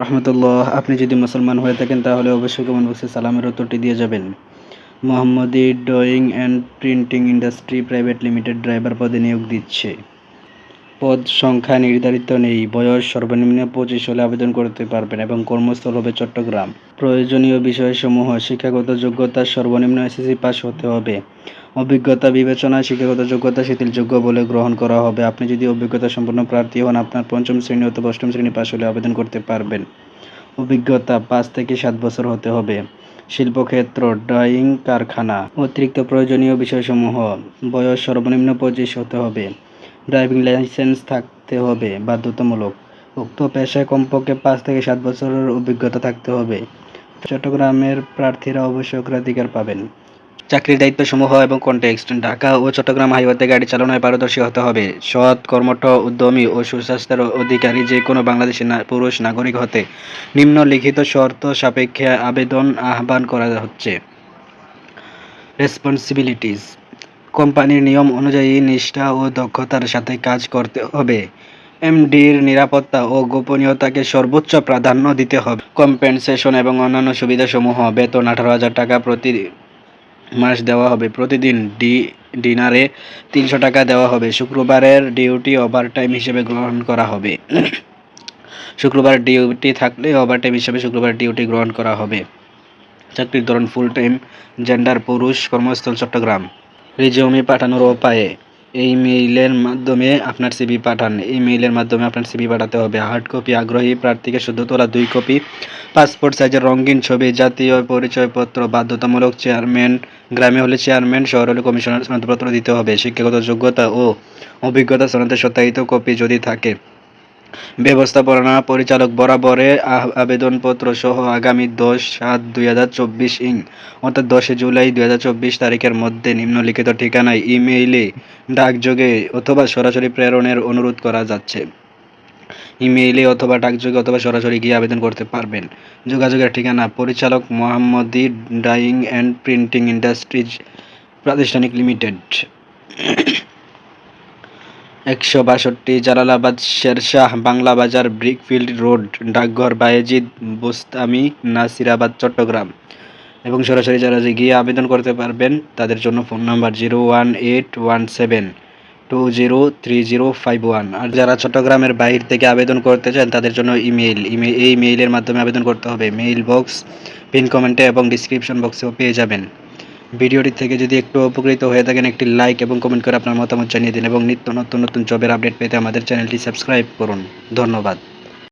রহমতুল্লাহ, আপনি যদি মুসলমান হয়ে থাকেন, তাহলে অবশ্যই কমেন্ট বক্সে সালামের উত্তরটি দিয়ে যাবেন। Mohammadi drawing and printing industry private limited driver পদে নিয়োগ দিচ্ছে। পদ সংখ্যা নির্ধারিত নেই। বয়স সর্বনিম্ন পঁচিশ হলে আবেদন করতে পারবেন এবং কর্মস্থল হবে চট্টগ্রাম। প্রয়োজনীয় বিষয়সমূহ, শিক্ষাগত যোগ্যতা সর্বনিম্ন এসএসসি পাস হতে হবে। অভিজ্ঞতা বিবেচনায় শিক্ষাগত যোগ্যতা, শিথিলযোগ্য বলে গ্রহণ করা হবে। আপনি যদি অভিজ্ঞতা সম্পন্ন প্রার্থী হন, আপনার পঞ্চম শ্রেণি অথবা অষ্টম শ্রেণি পাশ হলে আবেদন করতে পারবেন। অভিজ্ঞতা পাঁচ থেকে সাত বছর হতে হবে। শিল্পক্ষেত্র, ড্রয়িং কারখানা, অতিরিক্ত প্রয়োজনীয় বিষয়সমূহ, বয়স সর্বনিম্ন পঁচিশ হতে হবে। ড্রাইভিং লাইসেন্স থাকতে হবে, বাধ্যতামূলক। উক্ত পেশায় কমপক্ষে পাঁচ থেকে সাত বছরের অভিজ্ঞতা থাকতে হবে। চট্টগ্রামের প্রার্থীরা অবশ্যই অগ্রাধিকার পাবেন। চাকরির দায়িত্বসমূহ এবং কনটেক্সট ঢাকা ও চট্টগ্রাম হাইওয়েতে গাড়ি চালানোয় পারদর্শী হতে হবে। সৎ কর্মঠ, উদ্যমী ও সুস্বাস্থ্যের অধিকারী যে কোনো বাংলাদেশি পুরুষ নাগরিক হতে নিম্নলিখিত শর্ত সাপেক্ষে আবেদন আহ্বান করা হচ্ছে। রেসপন্সিবিলিটিস কোম্পানির নিয়ম অনুযায়ী নিষ্ঠা ও দক্ষতার সাথে কাজ করতে হবে। এমডির নিরাপত্তা ও গোপনীয়তাকে সর্বোচ্চ প্রাধান্য দিতে হবে। কম্পেনসেশন এবং অন্যান্য সুবিধাসমূহ, বেতন আঠারো হাজার টাকা প্রতি মাস দেওয়া হবে। প্রতিদিন ডি, ডিনারে তিনশো টাকা দেওয়া হবে। শুক্রবারের ডিউটি ওভারটাইম হিসেবে গ্রহণ করা হবে। শুক্রবার ডিউটি থাকলে ওভারটাইম হিসেবে শুক্রবার ডিউটি গ্রহণ করা হবে। চাকরির ধরন ফুল টাইম জেন্ডার পুরুষ, কর্মস্থল, চট্টগ্রাম। রিজিউমি পাঠানোর উপায়ে এই মেইলের মাধ্যমে আপনার সিবি পাঠান। এই মেইলের মাধ্যমে আপনার সিবি পাঠাতে হবে। হার্ড কপি আগ্রহী প্রার্থীকে শুধু তোলা দুই কপি পাসপোর্ট সাইজের রঙিন ছবি, জাতীয় পরিচয়পত্র, বাধ্যতামূলক চেয়ারম্যান গ্রামে হলে চেয়ারম্যান শহর হলে কমিশনার সনদপত্র দিতে হবে। শিক্ষাগত যোগ্যতা ও অভিজ্ঞতা সনদের সত্যায়িত কপি যদি থাকে। ব্যবস্থাপনা পরিচালক বরাবরে আবেদনপত্র সহ আগামী দশ সাত দুই হাজার চব্বিশ ইং, অর্থাৎ দশে জুলাই দুই হাজার চব্বিশ তারিখের মধ্যে নিম্নলিখিত ঠিকানায় ইমেইলে, ডাকযোগে অথবা সরাসরি প্রেরণের অনুরোধ করা যাচ্ছে। ইমেইলে অথবা ডাকযোগে অথবা সরাসরি গিয়ে আবেদন করতে পারবেন। যোগাযোগের ঠিকানা পরিচালক Mohammadi dyeing and printing industries প্রাতিষ্ঠানিক লিমিটেড। একশো বাষট্টি, জালালাবাদ, শেরশাহ বাংলা বাজার ব্রিকফিল্ড রোড, ডাকঘর, বায়েজিদ, বোস্তামি, নাসিরাবাদ, চট্টগ্রাম। এবং সরাসরি যারা গিয়ে আবেদন করতে পারবেন, তাদের জন্য phone number zero one eight one seven, two zero three zero five one. আর যারা চট্টগ্রামের বাইরে থেকে আবেদন করতে চান, তাদের জন্য ইমেইল। ইমেল এই মেইলের মাধ্যমে আবেদন করতে হবে। মেইল বক্স, পিন কমেন্টে এবং ডিসক্রিপশন বক্সেও পেয়ে যাবেন। ভিডিওটি থেকে যদি একটু উপকৃত হয়ে থাকেন, একটি লাইক এবং কমেন্ট করে আপনার মতামত জানিয়ে দিন এবং নিত্য নতুন নতুন জবের আপডেট পেতে আমাদের চ্যানেলটি সাবস্ক্রাইব করুন। ধন্যবাদ।